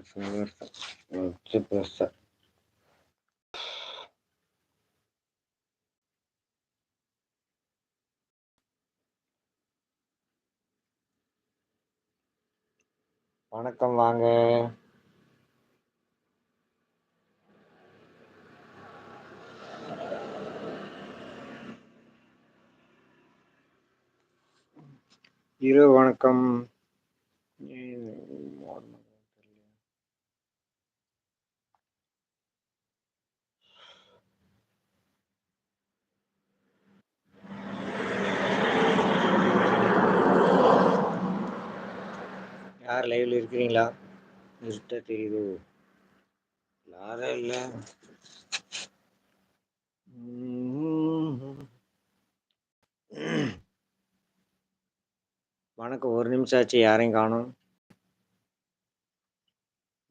வச்சு பெருசா வணக்கம் வாங்க. இரு வணக்கம். யார் லைவ்ல இருக்கிறீங்களா? நிறுத்த தெரியுது. யாரும் இல்லை. வணக்கம். ஒரு நிமிஷம் ஆச்சு யாரையும் காணும்.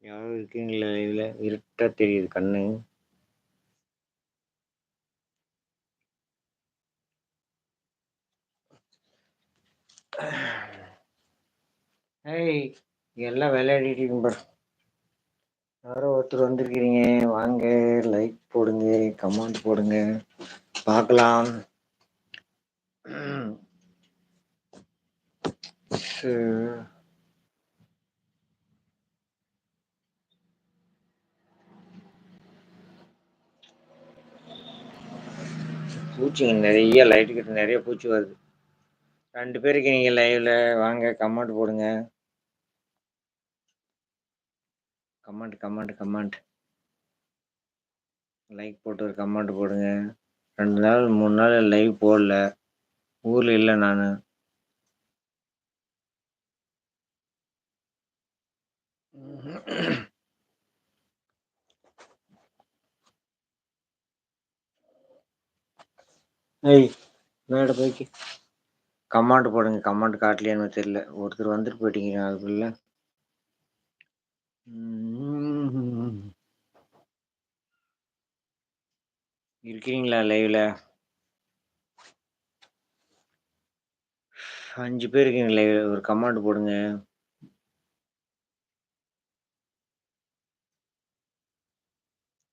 யாரும் இருக்கீங்களா லைவ்ல இருட்ட தெரியுது கண்ணு. ஏய் எல்லாம் விளையாடிட்டு இருக்கீங்க பாரு. யாரோ ஒருத்தர் வந்திருக்கிறீங்க. வாங்க லைக் போடுங்க கமெண்ட் போடுங்க. பார்க்கலாம். பூச்சிங்க நிறைய லைட்டு கிட்ட நிறைய பூச்சி வருது. ரெண்டு பேருக்கு நீங்கள் லைவில் வாங்க கமெண்ட் போடுங்க. Comment comment comment. லைக் போட்டு ஒரு கமெண்ட் போடுங்க. ரெண்டு நாள் மூணு நாள் லைவ் போடல. ஊரில் இல்லை நான். ஏய் மேட போய்க்கு. கமெண்ட் போடுங்க. கமெண்ட் காட்டலையான்னு தெரியல. ஒருத்தர் வந்துட்டு போயிட்டீங்க அதுக்குள்ள. இருக்கிறீங்களா லைவ்ல அஞ்சு பேர் இருக்கீங்க லைவ்ல ஒரு கமெண்ட் போடுங்க.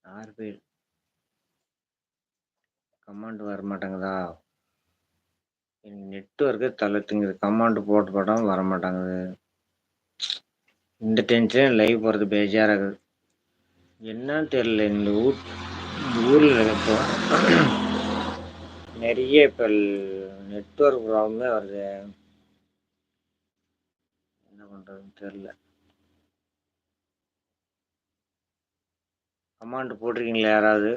ஆறு பேர். கமாண்ட் வர மாட்டேங்குதா எனக்கு நெட்ஒர்க்கு தலை திங்குது போட்டு போட்டாலும் வர மாட்டேங்குது இந்த டென்ஷன் லைவ் போகிறது இருக்குது என்னன்னு தெரியல இந்த ஊர் ஊரில் இப்போ நிறைய இப்போ நெட்ஒர்க் ப்ராப்ளமே வருது. என்ன பண்ணுறதுன்னு தெரில கமாண்ட் போட்டிருக்கீங்களா யாராவது?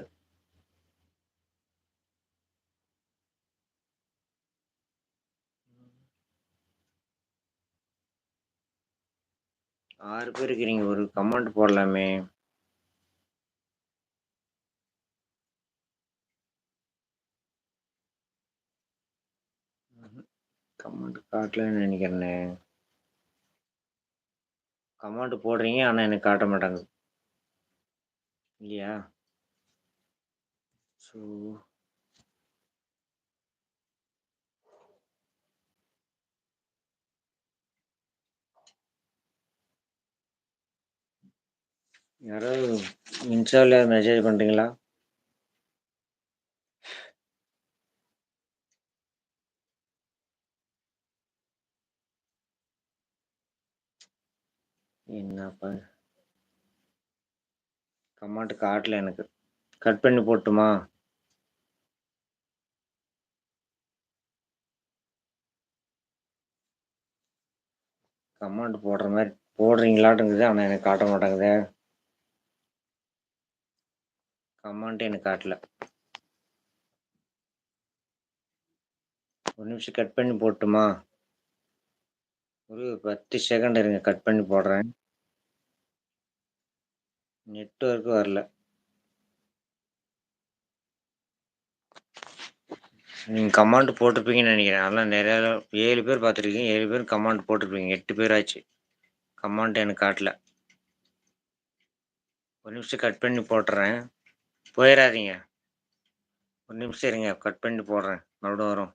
ஆறு பேர் இருக்கிறீங்க ஒரு கமெண்ட் போடலாமே. கமெண்ட் காட்டலன்னு நினைக்கிறேனே. கமெண்ட் போடுறீங்க ஆனால் எனக்கு காட்ட மாட்டாங்க. இல்லையா? ஸோ யாராவது இன்ஸ்டாவில் மெசேஜ் பண்ணுறீங்களா என்னப்பா? கமாண்ட் காட்டல எனக்கு. கட் பண்ணி போட்டுமா? கமாண்ட் போடுற மாதிரி போடுறீங்களாட்டுங்குது ஆனால் எனக்கு காட்ட மாட்டேங்குதே. கமெண்ட் எனக்கு காட்டல. ஒரு நிமிஷம் கட் பண்ணி போட்டுமா? ஒரு பத்து செகண்ட் இருங்க கட் பண்ணி போடுறேன். நெட்ஒர்க் வரல. நீங்கள் கமாண்ட் போட்டிருப்பீங்கன்னு நினைக்கிறேன். அதெல்லாம் நிறையா ஏழு பேர் பார்த்துருக்கீங்க. ஏழு பேர் கமாண்ட் போட்டிருப்பீங்க. எட்டு பேர் ஆச்சு. கமாண்ட் எனக்கு காட்டல. ஒரு நிமிஷம் கட் பண்ணி போட்டுறேன். போயிடாதீங்க ஒரு நிமிஷம் இருங்க கட் பண்ணி போடுறேன். மறுபடியும் வரும்.